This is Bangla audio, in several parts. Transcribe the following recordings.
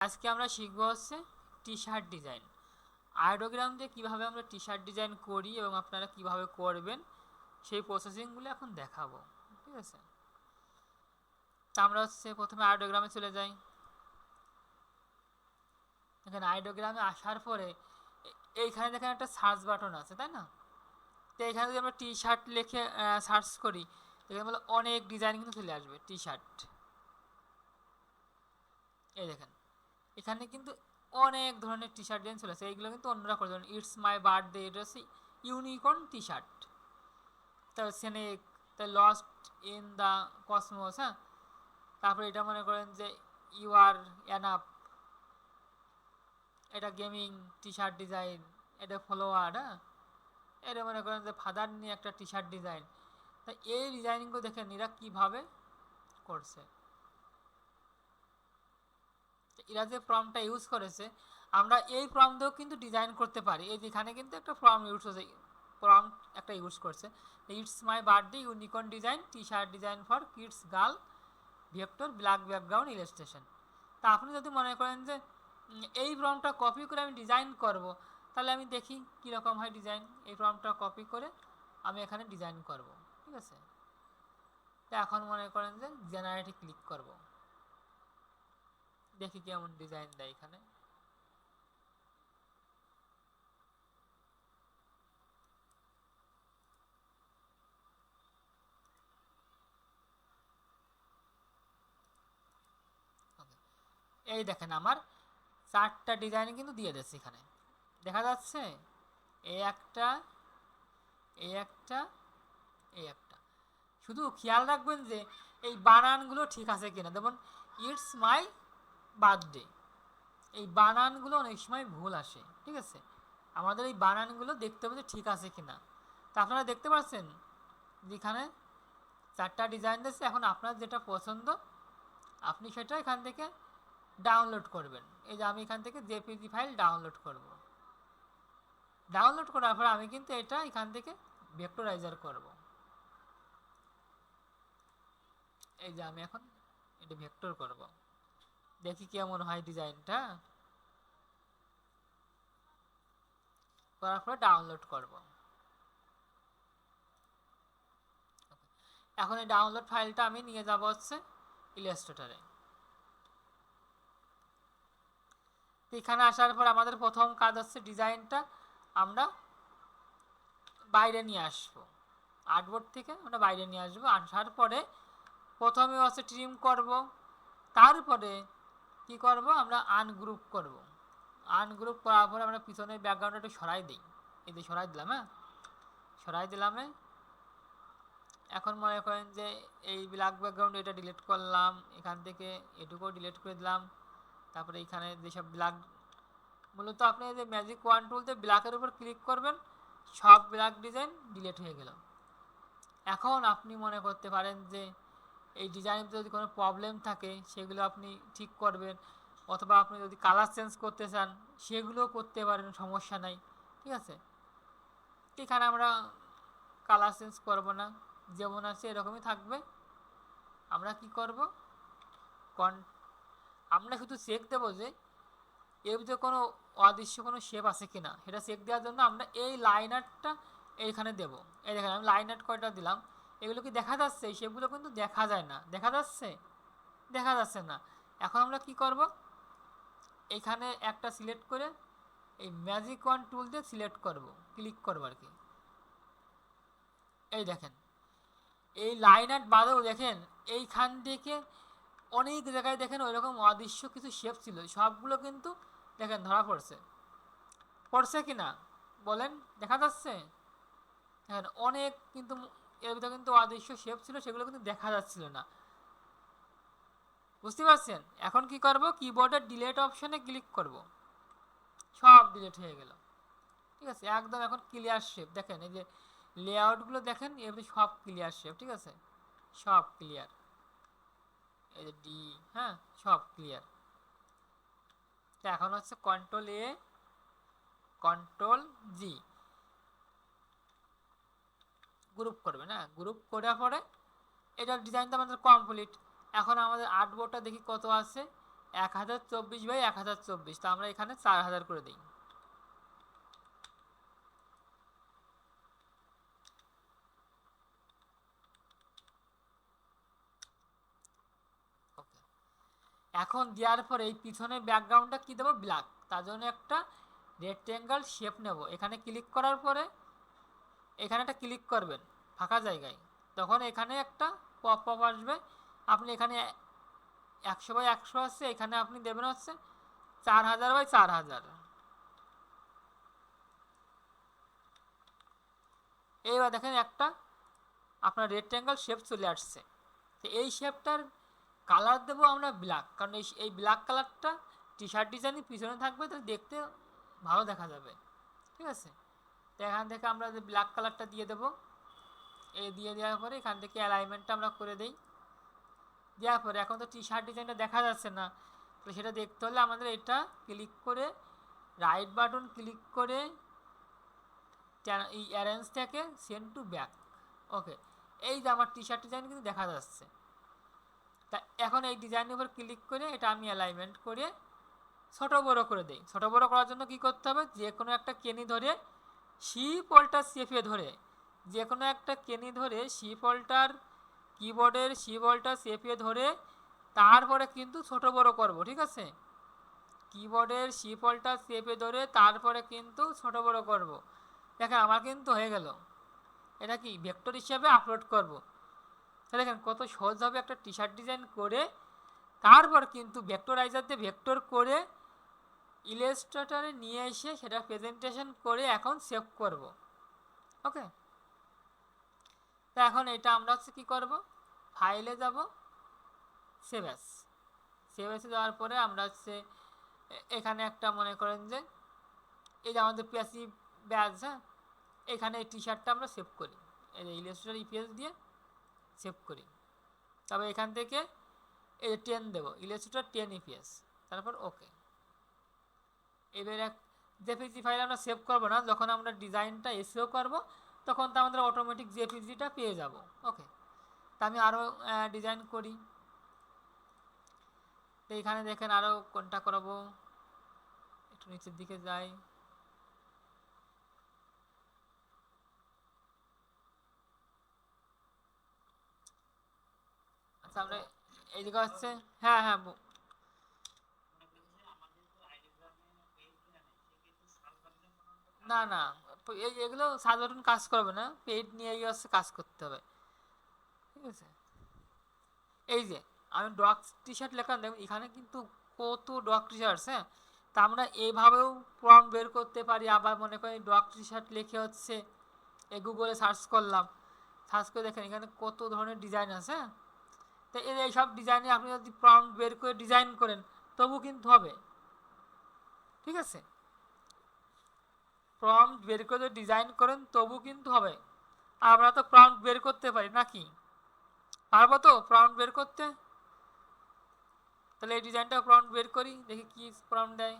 আজকে আমরা শিখব হচ্ছে টি শার্ট ডিজাইন আয়োডোগ্রাম দিয়ে কীভাবে আমরা টি শার্ট ডিজাইন করি এবং আপনারা কীভাবে করবেন, সেই প্রসেসিংগুলো এখন দেখাবো, ঠিক আছে? তা আমরা হচ্ছে প্রথমে আয়োডোগ্রামে চলে যাই। এখানে আয়োডোগ্রামে আসার পরে এইখানে দেখেন একটা সার্চ বাটন আছে, তাই না? তো এখানে যদি আমরা টি শার্ট লিখে সার্চ করি এখানে বলে অনেক ডিজাইন কিন্তু চলে আসবে টি শার্ট এই দেখেন। এখানে কিন্তু অনেক ধরনের টি শার্ট ডিজাইন চলে আসে এইগুলো কিন্তু অন্যরা করে। যেমন ইটস মাই বার্থডে এটা হচ্ছে ইউনিকর্ন টি শার্ট তারপর সেনেক তার লস্ট ইন দ্য কসমোস হ্যাঁ? তারপরে এটা মনে করেন যে ইউ আর অ্যানাপ এটা গেমিং টি শার্ট ডিজাইন এটা ফলোয়ার হ্যাঁ? এটা মনে করেন যে ফাদার নিয়ে একটা টি শার্ট ডিজাইন তা এই ডিজাইনিংগুলো দেখেন এরা কীভাবে করছে। এরা যে ফর্মটা ইউজ করেছে, আমরা এই ফর্ম দিয়েও কিন্তু ডিজাইন করতে পারি। এই যেখানে কিন্তু একটা ফর্ম ইউজ হয়েছে ফর্ম একটা ইউজ করছে। It's my birthday unicorn design T shirt design for kids girl vector black background illustration তা আপনি যদি মনে করেন যে এই ফর্মটা কপি করে আমি ডিজাইন করব, তাহলে আমি দেখি কীরকম হয় ডিজাইন এই ফর্মটা কপি করে আমি এখানে ডিজাইন করব, ঠিক আছে? তো এখন মনে করেন যে জেনারেটে ক্লিক করব। দেখি কেমন ডিজাইন দেয় এখানে। এই দেখেন আমার চারটা ডিজাইন কিন্তু দিয়ে দিচ্ছে এখানে। দেখা যাচ্ছে এই একটা এই একটা এই একটা। শুধু খেয়াল রাখবেন যে এই বানানগুলো ঠিক আছে কিনা। যেমন ইটস মাই বার্থডে এই বানানগুলো অনেক সময় ভুল আসে, ঠিক আছে? আমাদের এই বানানগুলো দেখতে হবে যে ঠিক আছে কিনা। তা আপনারা দেখতে পাচ্ছেন যেখানে চারটা ডিজাইন দিচ্ছে এখন আপনার যেটা পছন্দ, আপনি সেটা এখান থেকে ডাউনলোড করবেন। এই যে আমি এখান থেকে জেপিজি ফাইল ডাউনলোড করব। ডাউনলোড করার পর আমি কিন্তু এটা এখান থেকে ভেক্টরাইজার করব। এই যে আমি এখন এটা ভেক্টর করব। দেখি কেমন হয় ডিজাইনটা। করার পরে ডাউনলোড করব। এখন এই ডাউনলোড ফাইলটা আমি নিয়ে যাব হচ্ছে ইলাস্ট্রেটরে এখানে আসার পর আমাদের প্রথম কাজ হচ্ছে ডিজাইনটা আমরা বাইরে নিয়ে আসব। আর্টবোর্ড থেকে আমরা বাইরে নিয়ে আসব। আসার পরে প্রথমে হচ্ছে ট্রিম করব। তারপরে কি করব? আমরা আনগ্রুপ করব। আনগ্রুপ করার পরে আমরা পিছনের ব্যাকগ্রাউন্ডটা একটু সরাই দিই। এই যে সরাই দিলাম হ্যাঁ? সরাই দিলাম এ। এখন মনে করেন যে এই ব্ল্যাক ব্যাকগ্রাউন্ড এটা ডিলিট করলাম, এখান থেকে এটুকুও ডিলিট করে দিলাম। তারপরে এখানে যেসব ব্ল্যাক মূলত আপনি যে ম্যাজিক ওয়ান টুলতে ব্ল্যাকের উপর ক্লিক করবেন, সব ব্ল্যাক ডিজাইন ডিলিট হয়ে গেল। এখন আপনি মনে করতে পারেন যে এই ডিজাইনতে যদি কোনো প্রবলেম থাকে, সেগুলো আপনি ঠিক করবেন। অথবা আপনি যদি কালার চেঞ্জ করতে চান, সেগুলোও করতে পারেন, সমস্যা নাই। ঠিক আছে? এখানে আমরা কালার চেঞ্জ করব না। যেমন আছে, এরকমই থাকবে। আমরা কি করব? কন আমরা শুধু চেক দেবো যে, এর ভিতরে কোনো অদৃশ্য কোনো শেপ আছে কি না সেটা চেক দেওয়ার জন্য আমরা এই লাইন আর্টটা এইখানে দেবো। এই দেখেন, আমি লাইন আর্ট কয়টা দিলাম? এগুলো কি দেখা যাচ্ছে? শেপগুলো কিন্তু দেখা যায় না। দেখা যাচ্ছে? দেখা যাচ্ছে না। এখন আমরা কি করব? এখানে একটা সিলেক্ট করে এই ম্যাজিক ওয়ান টুল দিয়ে সিলেক্ট করব। ক্লিক করব আর কি। এই দেখেন। এই লাইন আর্ট বাদেও দেখেন, এইখান থেকে অনেক জায়গায় দেখেন ওই রকম অদৃশ্য কিছু শেপ ছিল। সবগুলো কিন্তু দেখেন ধরা পড়ছে। পড়ছে কি না বলেন, দেখা যাচ্ছে? দেখেন, অনেক কিন্তু ভিতরে কিন্তু অদৃশ্য শেপ ছিল, সেগুলো কিন্তু দেখা যাচ্ছিল না। বুঝতে পারছেন? এখন কি করব? কিবোর্ডের ডিলেট অপশনে ক্লিক করব। সব ডিলেট হয়ে গেল। ঠিক আছে? একদম এখন ক্লিয়ার শেপ দেখেন, এই যে লেআউটগুলো দেখেন এমনি সব ক্লিয়ার শেপ ঠিক আছে? সব ক্লিয়ার এই যে ডি হ্যাঁ? সব ক্লিয়ার এখন হচ্ছে control A control G group করবে, না? গ্রুপ করার পরে এটার ডিজাইনটা আমাদের কমপ্লিট এখন আমাদের আর্টবোর্ডটা দেখি কত আছে? এক হাজার চব্বিশ বাই এক হাজার চব্বিশ। তো আমরা এখানে চার হাজার করে দিই. এখন দেওয়ার পরে এই পিছনের ব্যাকগ্রাউন্ডটা কি দেবো? ব্ল্যাক তার জন্য একটা রেক্টেঙ্গেল শেপ নেব। এখানে ক্লিক করার পরে এখানে একটা ক্লিক করবেন। ফাঁকা জায়গায়। তখন এখানে একটা পপ আপ আসবে। আপনি এখানে একশো বাই একশো আসছে এখানে আপনি দেবেন হচ্ছে চার হাজার বাই চার হাজার। এইবার দেখেন একটা আপনার রেক্টেঙ্গেল শেপ চলে আসছে। তো এই শেপটার কালার দেবো আমরা ব্ল্যাক কারণ এই এই ব্ল্যাক কালারটা টি শার্ট ডিজাইনই পিছনে থাকবে তো দেখতে ভালো দেখা যাবে। ঠিক আছে? তো এখান থেকে আমরা ব্ল্যাক কালারটা দিয়ে দেবো এই দিয়ে দেওয়ার পরে এখান থেকে অ্যালাইনমেন্টটা আমরা করে দিই। দেওয়ার পরে এখন তো টি শার্ট ডিজাইনটা দেখা যাচ্ছে না। তো সেটা দেখতে হলে আমাদের এটা ক্লিক করে রাইট বাটন ক্লিক করে এই অ্যারেঞ্জ থেকে সেন্ড টু ব্যাক ওকে এই যে আমার টি শার্ট ডিজাইন কিন্তু দেখা যাচ্ছে। তা এখন এই ডিজাইনের উপর ক্লিক করে এটা আমি অ্যালাইনমেন্ট করে ছোট বড়ো করে দিই। ছোটো বড়ো করার জন্য কি করতে হবে? যে কোনো একটা কেনি ধরে সি পলটা চেপে ধরে যে কোনো একটা কেনি ধরে সি পলটার কিবোর্ডের সি বলটা চেপে ধরে তারপরে কিন্তু ছোট বড় করব, ঠিক আছে? কিবোর্ডের সি পলটা চেপে ধরে তারপরে কিন্তু ছোট বড় করব। দেখেন, আমার কিন্তু হয়ে গেল। এটা কি ভেক্টর হিসাবে আপলোড করব? দেখেন, কত সহজভাবে একটা টি শার্ট ডিজাইন করে তারপর কিন্তু ভেক্টরাইজার দিয়ে ভেক্টর করে ইলাস্ট্রেটরে নিয়ে এসে সেটা প্রেজেন্টেশন করে এখন সেভ করব। ওকে তো এখন এটা আমরা হচ্ছে কী করব? ফাইলে যাব। সেভ অ্যাস সেভ অ্যাসে যাওয়ার পরে আমরা হচ্ছে, এখানে একটা মনে করেন যে, এই যে আমাদের পিয়াসি ব্যাগ হ্যাঁ? এখানে এই টি শার্টটা আমরা সেভ করি। এই যে ইলাস্ট্রেটর ইপিএস দিয়ে সেভ করি। তবে এখান থেকে এই যে টেন দেবো। ইলাস্ট্রেটর টেন ইপিএস তারপর ওকে এবার এক জেপিজি ফাইল আমরা সেভ করব না, যখন আমরা ডিজাইনটা এসেও করব তখন তো আমাদের অটোমেটিক জেপিজিটা পেয়ে যাব। ওকে তা আমি আরও ডিজাইন করি। তো এখানে দেখেন আরও কোনটা করাবো। একটু নিচের দিকে যাই। আচ্ছা হচ্ছে হ্যাঁ হ্যাঁ না না এগুলো সাধারণ কাজ করবে না, পেইড নিয়েই হচ্ছে কাজ করতে হবে। ঠিক আছে? এই যে, আমি ডগ টি শার্ট লেখা, দেখুন, এখানে কিন্তু কত ডগ টি শার্টস হ্যাঁ? তা আমরা এইভাবেও ফর্ম বের করতে পারি, আবার মনে করি ডগ টি শার্ট লিখে হচ্ছে এই গুগলে সার্চ করলাম। সার্চ করে দেখেন, এখানে কত ধরনের ডিজাইন আছে হ্যাঁ? তো এই এইসব ডিজাইনে আপনি যদি ফর্ম বের করে ডিজাইন করেন তবু কিন্তু হবে। ঠিক আছে? প্রম্পট বের করে ডিজাইন করেন, তবু কিন্তু হবে। আমরা তো প্রম্পট বের করতে পারি, নাকি? পারব তো প্রম্পট বের করতে? তাহলে এই ডিজাইনটা প্রম্পট বের করি, দেখি কি প্রম্পট দেয়।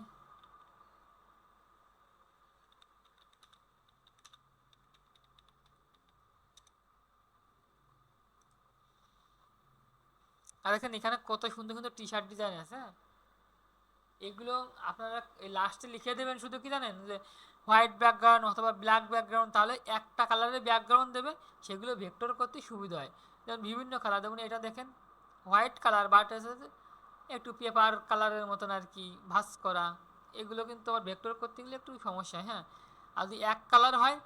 আর দেখেন এখানে কত সুন্দর সুন্দর টি শার্ট ডিজাইন আছে হ্যাঁ? এগুলো আপনারা লাস্টে লিখে দেবেন শুধু কি জানেন? যে হোয়াইট ব্যাকগ্রাউন্ড অথবা ব্ল্যাক ব্যাকগ্রাউন্ড, তাহলে একটা কালারের ব্যাকগ্রাউন্ড দেবে, সেগুলো ভেক্টর করতে সুবিধা হয়। যেমন বিভিন্ন কালার, যেমন এটা দেখেন, হোয়াইট কালার আছে একটু পেপার কালারের মতন আর কি ভাস করা, এগুলো কিন্তু আবার ভেক্টর করতে গেলে একটু সমস্যা হ্যাঁ? আর যদি এক কালার হয়,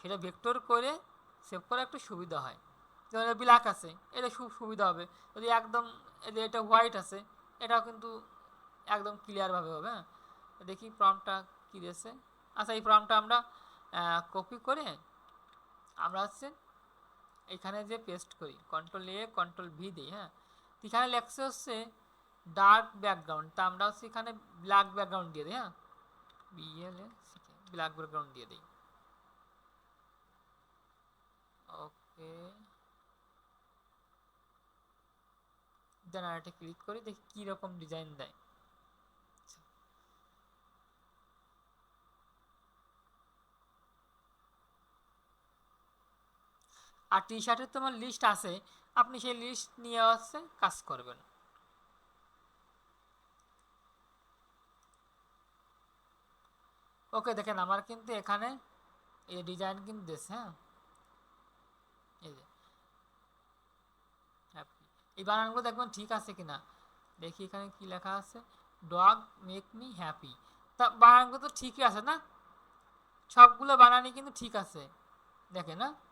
সেটা ভেক্টর করে সেভ করা একটু সুবিধা হয়। যেমন ব্ল্যাক আছে, এটা খুব সুবিধা হবে। যদি একদম এটা হোয়াইট আছে, এটাও কিন্তু একদম ক্লিয়ারভাবে হবে হ্যাঁ? দেখি প্রমটা কী দিয়েছে। আচ্ছা এই প্রমটা আমরা কপি করে আমরা হচ্ছে এখানে যে পেস্ট করি কন্ট্রোল এ কন্ট্রোল ভি দিই হ্যাঁ? এখানে লেখছে হচ্ছে ডার্ক ব্যাকগ্রাউন্ড তা আমরা হচ্ছে এখানে ব্ল্যাক ব্যাকগ্রাউন্ড দিয়ে দিই হ্যাঁ? বিএল এ ব্ল্যাক ব্যাকগ্রাউন্ড দিয়ে দিই। ওকে দেন আর ক্লিক করি, দেখি কীরকম ডিজাইন দেয়। আর টি শার্টের তোমার লিস্ট আছে, আপনি সেই লিস্ট নিয়ে আসছে কাজ করবেন। ওকে দেখেন আমার কিন্তু এখানে এই ডিজাইন কিন্তু দিয়েছে হ্যাঁ? এই যে। হ্যাঁ, এই বানানগুলো দেখবেন ঠিক আছে কিনা? দেখি এখানে কি লেখা আছে ডগ মেক মি হ্যাপি তা বানানগুলো তো ঠিকই আছে না? সবগুলো বানানি কিন্তু ঠিক আছে। দেখে না হ্যাঁ?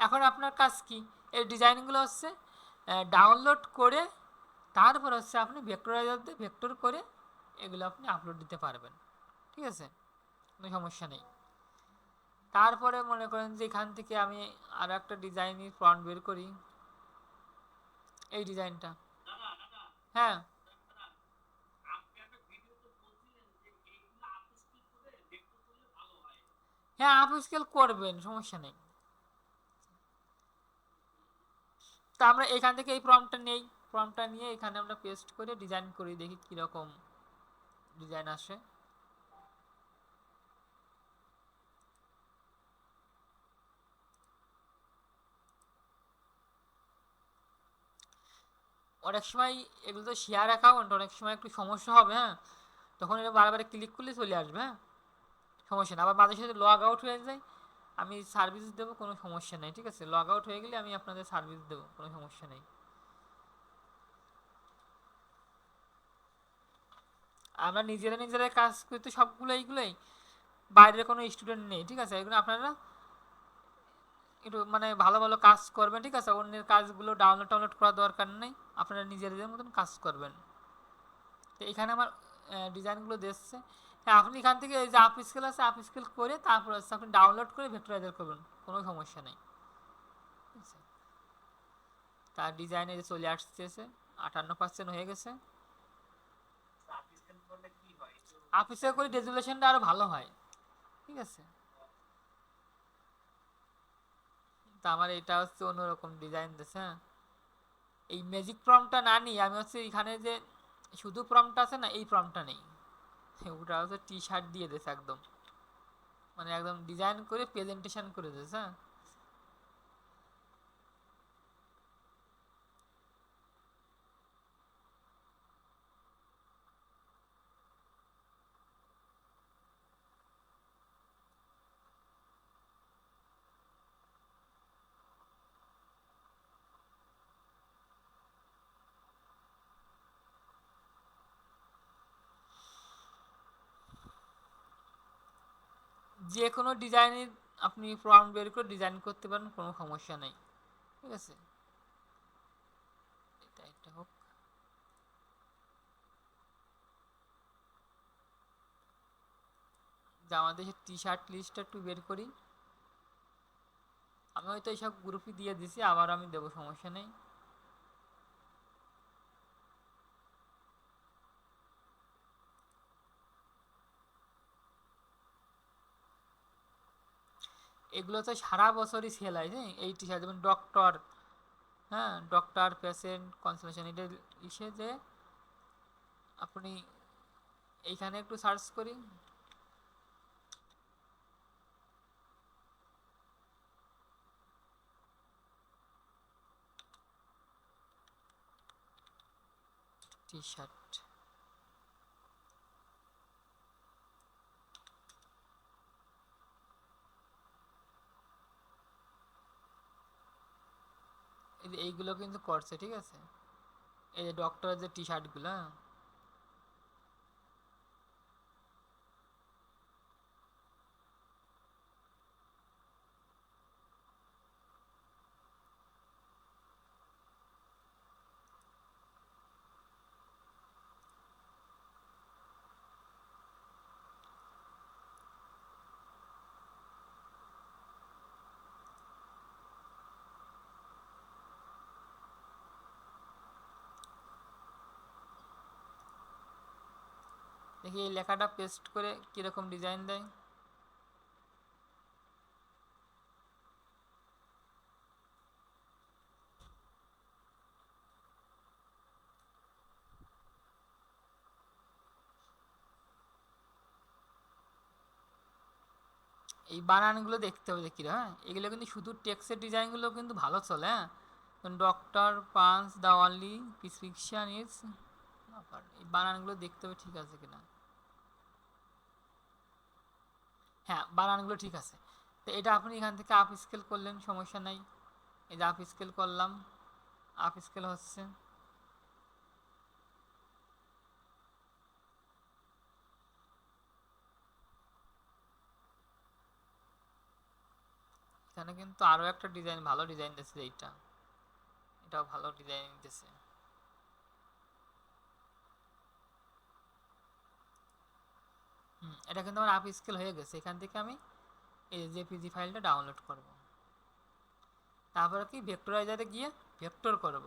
এখন আপনার কাজ কি? এই ডিজাইনগুলো হচ্ছে ডাউনলোড করে তারপর হচ্ছে আপনি ভেক্টরাইজার দিয়ে ভেক্টর করে এগুলো আপনি আপলোড দিতে পারবেন। ঠিক আছে? কোনো সমস্যা নেই। তারপরে মনে করেন যে এখান থেকে আমি আরও একটা ডিজাইনের ফ্রন্ট বের করি। এই ডিজাইনটা। হ্যাঁ। হ্যাঁ আপ স্কেল করবেন, সমস্যা নেই। তা আমরা এখান থেকে এই ফর্মটা নেই। ফর্মটা নিয়ে এখানে আমরা পেস্ট করে ডিজাইন করি, দেখি কীরকম ডিজাইন আসে। অনেক সময় এগুলো তো শেয়ার অ্যাকাউন্ট অনেক সময় একটু সমস্যা হবে হ্যাঁ? তখন এটা বারবার ক্লিক করলে চলে আসবে হ্যাঁ? সমস্যা না, আবার মাঝে সাথে লগ আউট হয়ে যায়। আমি সার্ভিস দেবো, কোনো সমস্যা নেই, ঠিক আছে? লগ আউট হয়ে গেলে আমি আপনাদের সার্ভিস দেবো, কোনো সমস্যা নেই। আমরা নিজেরা নিজেরা কাজ করতে সবগুলো এইগুলোই। বাইরের কোনো স্টুডেন্ট নেই, ঠিক আছে? এগুলো আপনারা একটু মানে ভালো ভালো কাজ করবেন, ঠিক আছে? অন্যের কাজগুলো ডাউনলোড টাউনলোড করার দরকার নেই, আপনারা নিজেদের মতন কাজ করবেন। তো এখানে আমার ডিজাইনগুলো দেখছে হ্যাঁ আপনি এখান থেকে এই যে আপ স্কেল আছে আপ স্কেল করে তারপর হচ্ছে আপনি ডাউনলোড করে ভেক্টরাইজার করবেন, কোনো সমস্যা নেই। তার ডিজাইনে যে চলে আসতেছে, আটান্ন পার্সেন্ট হয়ে গেছে। আপ স্কেল করে রেজুলেশনটা আরও ভালো হয়। ঠিক আছে? তা আমার এটা হচ্ছে অন্যরকম ডিজাইন দিচ্ছে হ্যাঁ। এই ম্যাজিক প্রমটা না নিই আমি হচ্ছে এখানে যে শুধু প্রমটা আছে না, এই প্রমটা নেই। ওটা হচ্ছে টি শার্ট দিয়ে দিয়েছে একদম। মানে একদম ডিজাইন করে প্রেজেন্টেশন করে দিয়েছে হ্যাঁ? যে কোনো ডিজাইনের আপনি ফর্ম বের করে ডিজাইন করতে পারেন, কোনো সমস্যা নেই। ঠিক আছে? এটা একটা হোক। আমাদের টি শার্ট লিস্টটা একটু বের করি। আমি হয়তো এইসব গ্রুপই দিয়ে দিছি, আবার আমি দেবো, সমস্যা নেই। এগুলো তো সারা বছরই সেল হয় হ্যাঁ এই টি শার্ট যেমন ডক্টর হ্যাঁ? ডক্টর পেশেন্ট কনসালটেশন এটা ইসে যে আপনি এইখানে একটু সার্চ করি। টি শার্ট এই যে এইগুলো কিন্তু করছে ঠিক আছে? এই যে ডক্টরের যে টি শার্টগুলো দেখি এই লেখাটা পেস্ট করে কীরকম ডিজাইন দেয়। এই বানানগুলো দেখতে হবে দেখি হ্যাঁ? এগুলো কিন্তু শুধু টেক্সটের ডিজাইনগুলো কিন্তু ভালো চলে হ্যাঁ? Doctor punch the only prescription is এই বানানগুলো দেখতে হবে ঠিক আছে কিনা। হ্যাঁ বানানগুলো ঠিক আছে। তো এটা আপনি এখান থেকে আপ স্কেল করলেন, সমস্যা নাই। এই যে আপ স্কেল করলাম আপ স্কেল হচ্ছে। এখানে কিন্তু আরও একটা ডিজাইন ভালো ডিজাইন দিয়েছে এইটা। এটাও ভালো ডিজাইন দিতেছে এটা কিন্তু আমার আপ স্কেল হয়ে গেছে। এখান থেকে আমি এই যে পিজি ফাইলটা ডাউনলোড করব। তারপরে কি? ভেক্টরাইজারে গিয়ে ভেক্টর করব।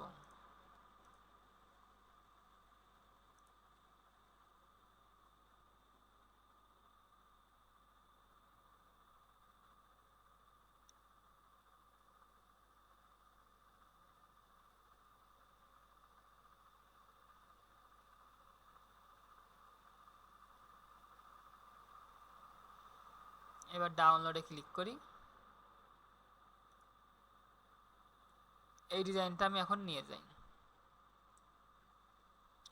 এবার ডাউনলোডে ক্লিক করি। এই ডিজাইনটা আমি এখন নিয়ে যাই।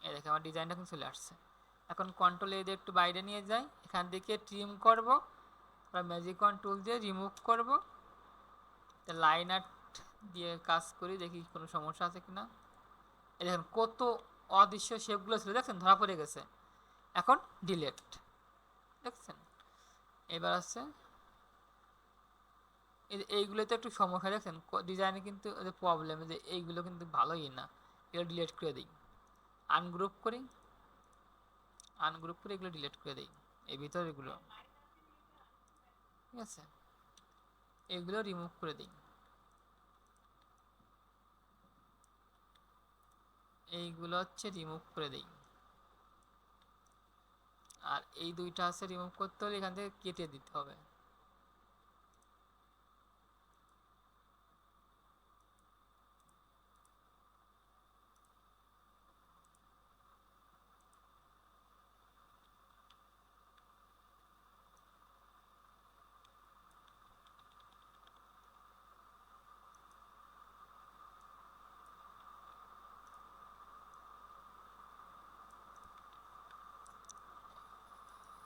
এই দেখে আমার ডিজাইনটা এখন চলে আসছে। এখন কন্ট্রোল দিয়ে একটু বাইরে নিয়ে যাই। এখান থেকে ট্রিম করব। বা ম্যাজিক টুল দিয়ে রিমুভ করব। লাইন আর্ট দিয়ে কাজ করি, দেখি কোনো সমস্যা আছে কিনা। এই দেখেন, কত অদৃশ্য শেপগুলো ছিল, দেখছেন? ধরা পড়ে গেছে। এখন ডিলেট দেখছেন? এবার আছে। এইগুলোতে একটু সমস্যা দেখছেন ডিজাইনে কিন্তু প্রবলেম যে এইগুলো কিন্তু ভালোই না। এগুলো ডিলিট করে দিই। আনগ্রুপ করি। আনগ্রুপ করে এগুলো ডিলিট করে দিই। এই ভিতরে এগুলো। ঠিক আছে? এগুলো রিমুভ করে দিই। এইগুলো হচ্ছে রিমুভ করে দিই। আর এই দুইটা আছে রিমুভ করতে হলে এখান থেকে কেটে দিতে হবে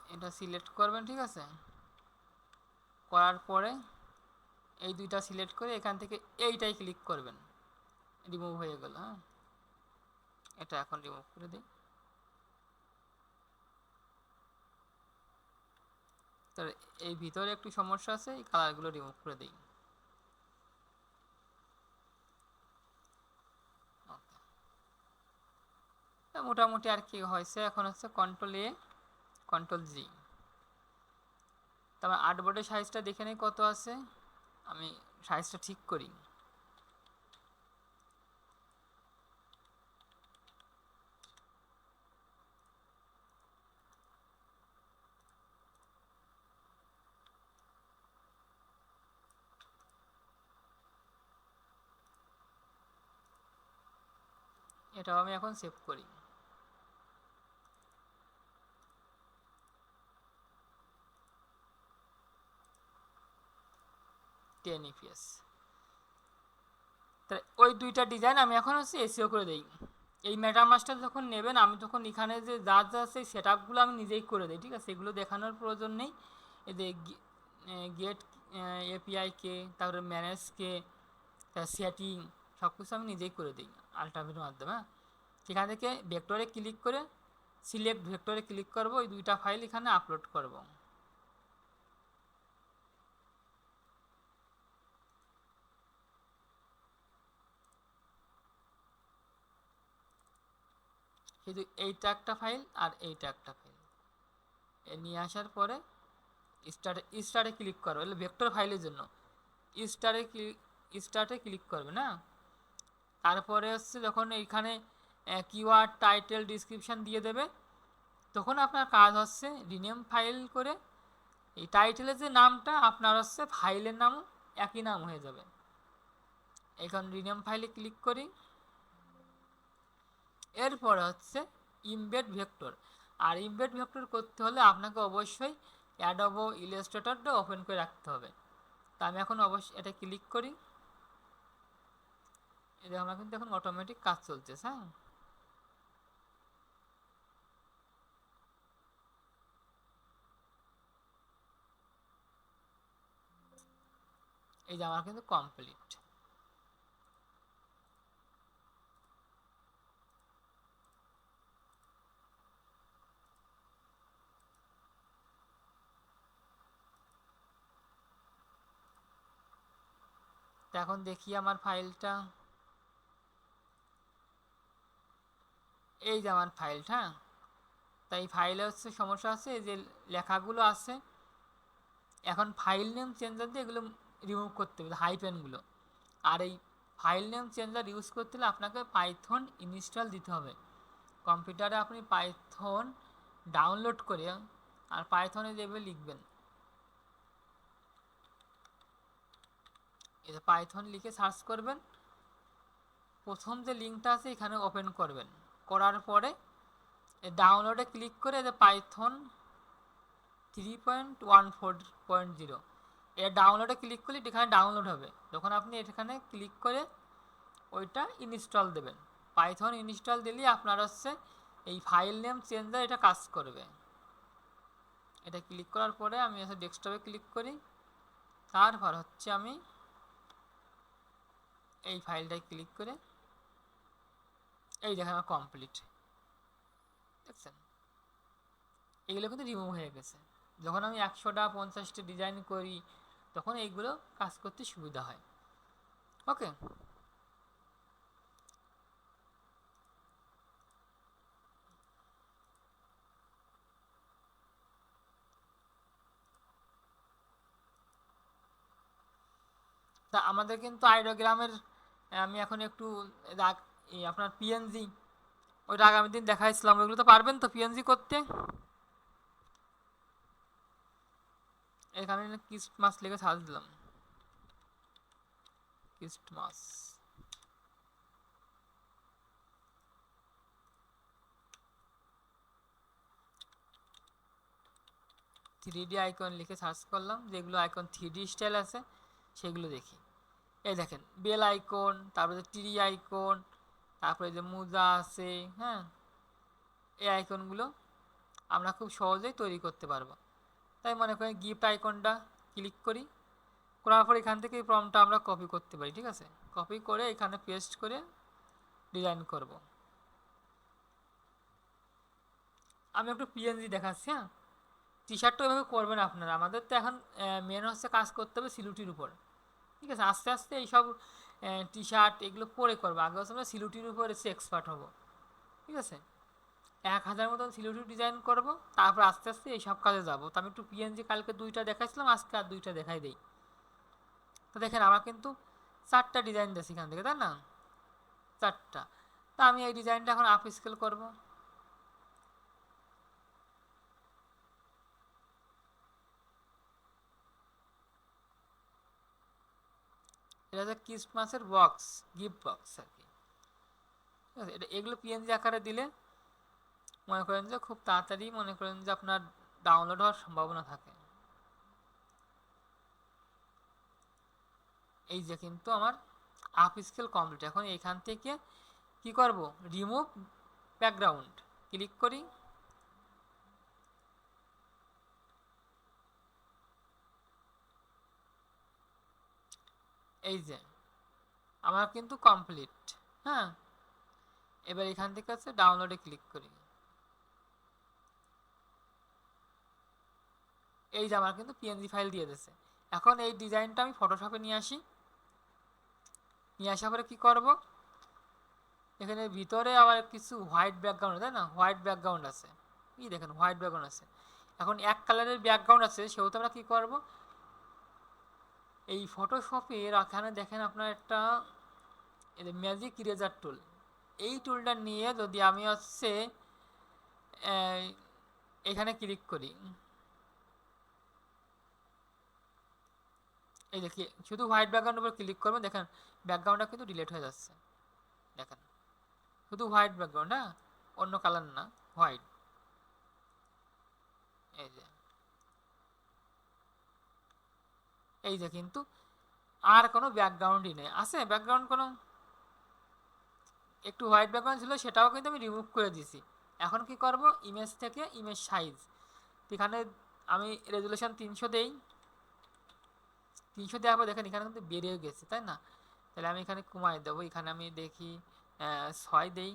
এটা সিলেক্ট করবেন, ঠিক আছে? করার পরে এই দুইটা সিলেক্ট করে এখান থেকে এইটাই ক্লিক করবেন। রিমুভ হয়ে গেল হ্যাঁ? এটা এখন রিমুভ করে দিই। তার এই ভিতরে একটু সমস্যা আছে, এই কালারগুলো রিমুভ করে দিই। মোটামুটি আর কি হয়েছে? এখন হচ্ছে কন্ট্রোল এ কন্ট্রোল জি তারপর আর্টবোর্ডের সাইজটা দেখে নেই কত আছে। আমি সাইজটা ঠিক করি। এটাও আমি এখন সেভ করি। টেন ইপিএস তাহলে ওই দুইটা ডিজাইন আমি এখন হচ্ছে এসিও করে দিই। এই ম্যাটামাস্টার যখন নেবেন, আমি তখন এখানে যে যা যা আছে সেট আপগুলো আমি নিজেই করে দিই, ঠিক আছে? এগুলো দেখানোর প্রয়োজন নেই। এই যে গেট এপিআই কে তারপরে ম্যানেজ কে সেটিং সব কিছু আমি নিজেই করে দিই আলট্রাভির মাধ্যমে হ্যাঁ? সেখান থেকে ভেক্টরে ক্লিক করে সিলেক্ট ভেক্টরে ক্লিক করব ওই দুইটা ফাইল এখানে আপলোড করব। শুধু এইটা একটা ফাইল আর এইটা একটা ফাইল এ নিয়ে আসার পরে স্টার্টে স্টার্টে ক্লিক করবে এলে ভেক্টর ফাইলের জন্য। স্টারে ক্লিক স্টার্টে ক্লিক করবে না? তারপরে হচ্ছে যখন এইখানে কিওয়ার্ড টাইটেল ডিসক্রিপশান দিয়ে দেবে, তখন আপনার কাজ হচ্ছে রিনেম ফাইল করে এই টাইটেলের যে নামটা, আপনার হচ্ছে ফাইলের নামও একই নাম হয়ে যাবে। এখন রিনেম ফাইলে ক্লিক করি। এরপরে হচ্ছে ইমবেড ভেক্টর। আর ইমবেড ভেক্টর করতে হলে আপনাকে অবশ্যই অ্যাডোবো ইলাস্ট্রেটরটা ওপেন করে রাখতে হবে। তা আমি এখন অবশ্যই এটা ক্লিক করি। এটা আমার কিন্তু এখন অটোমেটিক কাজ চলতেছে হ্যাঁ। এই যে আমার কিন্তু কমপ্লিট তো এখন দেখি আমার ফাইলটা। এই যে আমার ফাইলটা হ্যাঁ? তাই ফাইলে হচ্ছে সমস্যা আছে এই যে লেখাগুলো আছে, এখন ফাইল নেম চেঞ্জার দিয়ে এগুলো রিমুভ করতে হবে হাইপেনগুলো আর এই ফাইল নেম চেঞ্জার ইউজ করতে হলে আপনাকে পাইথন ইনস্টল দিতে হবে। কম্পিউটারে আপনি পাইথন ডাউনলোড করে আর পাইথনে যেভাবে লিখবেন এই পাইথন লিখে সার্চ করবেন। প্রথম যে লিঙ্কটা আছে, এখানে ওপেন করবেন। করার পরে ডাউনলোডে ক্লিক করে যে Python three point one four point zero এর ডাউনলোডে ক্লিক করলে এখানে ডাউনলোড হবে। যখন আপনি এখানে ক্লিক করে ওইটা ইনস্টল দেবেন। পাইথন ইনস্টল দিলে আপনার হচ্ছে এই ফাইল নেম চেঞ্জার এটা কাজ করবে। এটা ক্লিক করার পরে আমি হচ্ছে ডেস্কটপে ক্লিক করি। তারপর হচ্ছে আমি এই ফাইলটায় ক্লিক করে এই দেখেন আমার কমপ্লিট দেখছেন? এগুলো কিন্তু রিমুভ হয়ে গেছে। যখন আমি একশোটা, পঞ্চাশটা ডিজাইন করি, তখন এইগুলো কাজ করতে সুবিধা হয়। ওকে তা আমাদের কিন্তু আইডিওগ্রামের আমি এখন একটু রাগ- আপনার পিএনজি ওইটা আগামী দিন দেখাইছিলাম, ওইগুলো তো পারবেন তো পিএনজি করতে? এখানে কিস্ট মাছ লিখে সার্চ দিলাম। কিস্ট মাছ থ্রি ডি আইকন লিখে সার্চ করলাম, যেগুলো আইকন থ্রি ডি স্টাইল আছে, সেগুলো দেখি। এই দেখেন বেল আইকন তারপরে টিরি আইকন তারপরে যে মুজা আছে হ্যাঁ? এই আইকনগুলো আমরা খুব সহজেই তৈরি করতে পারব। তাই মনে করেন গিফট আইকনটা ক্লিক করি। করার পর এখান থেকে এই ফর্মটা আমরা কপি করতে পারি, ঠিক আছে? কপি করে এখানে পেস্ট করে ডিজাইন করব। আমি একটু পিএনজি দেখাচ্ছি হ্যাঁ? টি শার্টটা এভাবে করবেন আপনারা। আমাদের তো এখন মেন হচ্ছে কাজ করতে হবে সিলুটির উপর। ঠিক আছে, আস্তে আস্তে এইসব টি শার্ট এগুলো পরে করব। আগে হচ্ছে আমরা সিলুটির উপর এসে এক্সপার্ট হব। ঠিক আছে? এক হাজার মতন সিলুটি ডিজাইন করব, তারপর আস্তে আস্তে এইসব কাজে যাব। তো আমি একটু পিএনজি কালকে দুইটা দেখাইছিলাম, আজকে আর দুইটা দেখাই দেই। তো দেখেন, আমার কিন্তু চারটা ডিজাইন দিয়েছি এখান থেকে, তাই না? চারটা। তা আমি এই ডিজাইনটা এখন আপ স্কেল করব। এটা হচ্ছে ক্রিসমাসের বক্স, গিফট বক্স আর কি। ঠিক আছে, এটা এগুলো পিএনজি আকারে দিলে মনে করেন যে খুব তাড়াতাড়ি মনে করেন যে আপনার ডাউনলোড হওয়ার সম্ভাবনা থাকে। এই যে কিন্তু আমার আপ স্কেল কমপ্লিট এখন এখান থেকে কি করব? রিমুভ ব্যাকগ্রাউন্ড ক্লিক করি। এই যে, আমার কিন্তু কমপ্লিট হ্যাঁ? এবার এখান থেকে আছে ডাউনলোডে ক্লিক করি। এই যে আমার কিন্তু পিএনজি ফাইল দিয়ে দিয়েছে। এখন এই ডিজাইনটা আমি ফটোশপে নিয়ে আসি। নিয়ে আসার পরে কী করব? এখানে ভিতরে আবার কিছু হোয়াইট ব্যাকগ্রাউন্ড তাই না? হোয়াইট ব্যাকগ্রাউন্ড আছে। এই দেখেন হোয়াইট ব্যাকগ্রাউন্ড আছে। এখন এক কালারের ব্যাকগ্রাউন্ড আছে সেহেতু আমরা কী করব? এই ফটোশপের এখানে দেখেন আপনার একটা ম্যাজিক ইরেজার টুল এই টুলটা নিয়ে যদি আমি হচ্ছে এখানে ক্লিক করি। এই দেখি শুধু হোয়াইট ব্যাকগ্রাউন্ডের উপর ক্লিক করবেন, দেখেন ব্যাকগ্রাউন্ডটা কিন্তু ডিলেট হয়ে যাচ্ছে। দেখেন, শুধু হোয়াইট ব্যাকগ্রাউন্ড হ্যাঁ? অন্য কালার না হোয়াইট এই যে এই যে কিন্তু আর কোনো ব্যাকগ্রাউন্ডই নেই। আছে ব্যাকগ্রাউন্ড কোনো? একটু হোয়াইট ব্যাকগ্রাউন্ড ছিল, সেটাও কিন্তু আমি রিমুভ করে দিছি। এখন কি করব? ইমেজ থেকে ইমেজ সাইজ এখানে আমি রেজুলেশন তিনশো দেই। তিনশো দেওয়ার পর দেখেন এখানে কিন্তু বেড়ে গেছে, তাই না? তাহলে আমি এখানে কমাই দেবো। এখানে আমি দেখি ছয় দেই।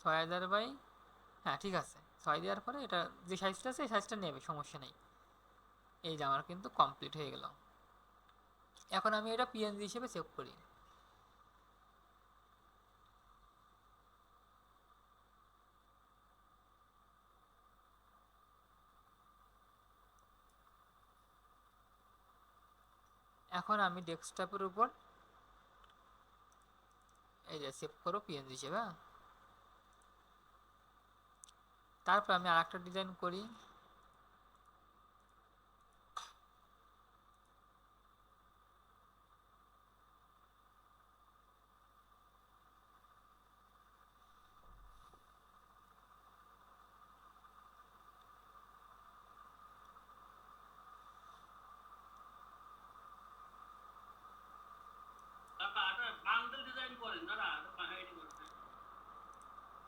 ছয় হাজার বাই হ্যাঁ ঠিক আছে। ছয় দেওয়ার পরে এটা যে সাইজটা আছে, এই সাইজটা নেবে, সমস্যা নেই। এই যে আমার কিন্তু কমপ্লিট হয়ে গেল। এখন আমি এটা পিএনজি হিসেবে সেভ করি। এখন আমি ডেস্কটপের উপর এই যে সেভ করো পিএনজি হিসেবে হ্যাঁ? তারপর আমি আরেকটা ডিজাইন করি।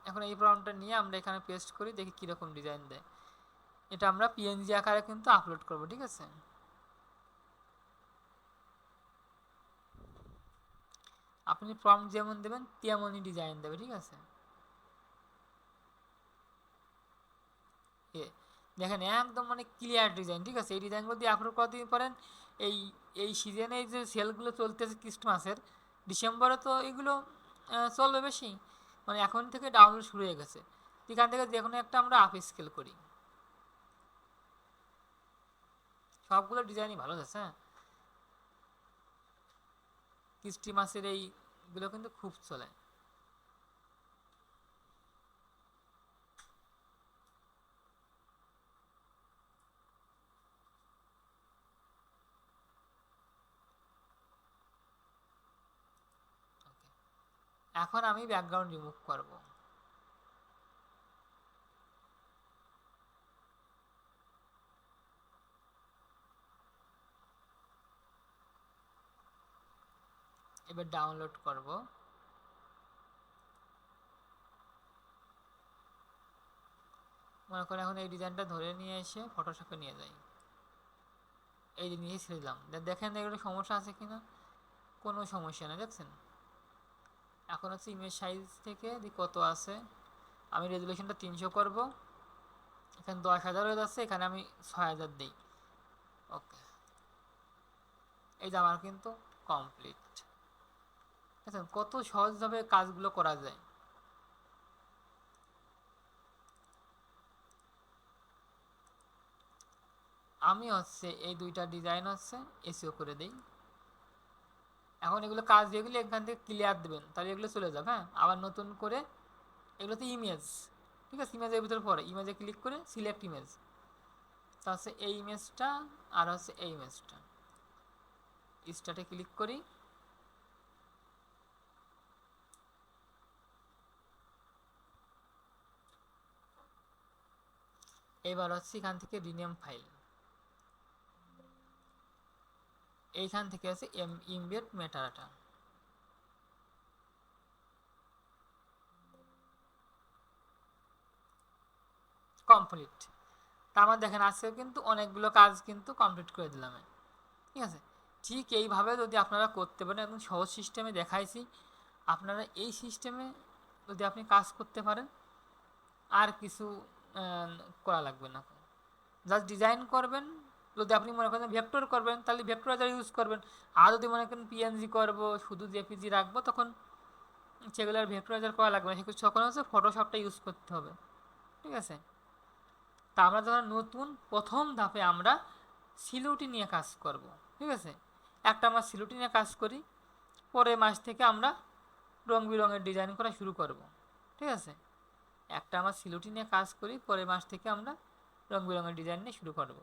এখন এই প্রোগ্রামটা নিয়ে আমরা এখানে পেস্ট করি, দেখি কীরকম ডিজাইন দেয়। এটা আমরা পিএনজি আকারে কিন্তু আপলোড করব, ঠিক আছে? আপনি প্রম্পট যেমন দেবেন, তেমনই ডিজাইন দেবে, ঠিক আছে? দেখেন, একদম মানে ক্লিয়ার ডিজাইন ঠিক আছে? এই ডিজাইনগুলো দিয়ে আপলোড করে পারেন, এই এই সিজনে যে সেলগুলো চলতেছে ক্রিসমাসের ডিসেম্বরে তো এগুলো চলবে বেশি। মানে এখন থেকে ডাউনলোড শুরু হয়ে গেছে। এখান থেকে যে কোনো একটা আমরা আপ স্কেল করি। সবগুলো ডিজাইনই ভালো আছে হ্যাঁ? কৃষ্টি মাসের এইগুলো কিন্তু খুব চলে। এখন আমি ব্যাকগ্রাউন্ড রিমুভ করব। এবার ডাউনলোড করব। মনে করেন এখন এই ডিজাইনটা ধরে নিয়ে এসে ফটোশপে নিয়ে যাই। এই যে নিয়ে ছিলাম দেখেন এগুলো সমস্যা আছে কিনা? কোনো সমস্যা নেই, দেখছেন? এখন হচ্ছে ইমেজ সাইজ থেকে কত আছে, আমি রেজুলেশনটা তিনশো করব। এখানে দশ হাজার হয়ে যাচ্ছে, এখানে আমি ছয় হাজার দিই। ওকে এই যে আমার কিন্তু কমপ্লিট দেখেন কত সহজভাবে কাজগুলো করা যায়। আমি হচ্ছে এই দুইটা ডিজাইন হচ্ছে এসিও করে দিই। এখন এগুলো কাজ যেগুলো এখান থেকে ক্লিয়ার দেবেন। তাহলে এগুলো চলে যাবে হ্যাঁ? আবার নতুন করে এগুলো তো ইমেজ ঠিক আছে? ইমেজের ভিতরে পড়ে ইমেজে ক্লিক করে সিলেক্ট ইমেজ তা হচ্ছে এই ইমেজটা আর হচ্ছে এই ইমেজটা স্টার্টে ক্লিক করি। এবার হচ্ছে এখান থেকে রিনেম ফাইল এইখান থেকে আছে এম, ইমবেড মেটাডাটা। কমপ্লিট। তা আমার দেখেন, আজকে কিন্তু অনেকগুলো কাজ কিন্তু কমপ্লিট করে দিলাম। ঠিক আছে? ঠিক এইভাবে যদি আপনারা করতে পারেন, একদম সহজ সিস্টেমে দেখাইছি। আপনারা এই সিস্টেমে যদি আপনি কাজ করতে পারেন, আর কিছু করা লাগবে না। জাস্ট ডিজাইন করবেন যদি আপনি মনে করেন ভেক্টর করবেন, তাহলে ভেক্টরাইজার ইউজ করবেন। আর যদি মনে করেন পিএনজি করব, শুধু জেপিজি রাখব, তখন সেগুলো আর ভেক্টরাইজার করা লাগবে না। সেগুলো তখন হচ্ছে ফটোশপটা ইউজ করতে হবে। ঠিক আছে? তা আমরা যখন নতুন প্রথম ধাপে আমরা সিলুটি নিয়ে কাজ করব। ঠিক আছে? একটা আমরা সিলুটি নিয়ে কাজ করি, পরের মাস থেকে আমরা রং বেরঙের ডিজাইন করা শুরু করব। ঠিক আছে? একটা আমার সিলুটি নিয়ে কাজ করি, পরের মাস থেকে আমরা রং বেরঙের ডিজাইন নিয়ে শুরু করব।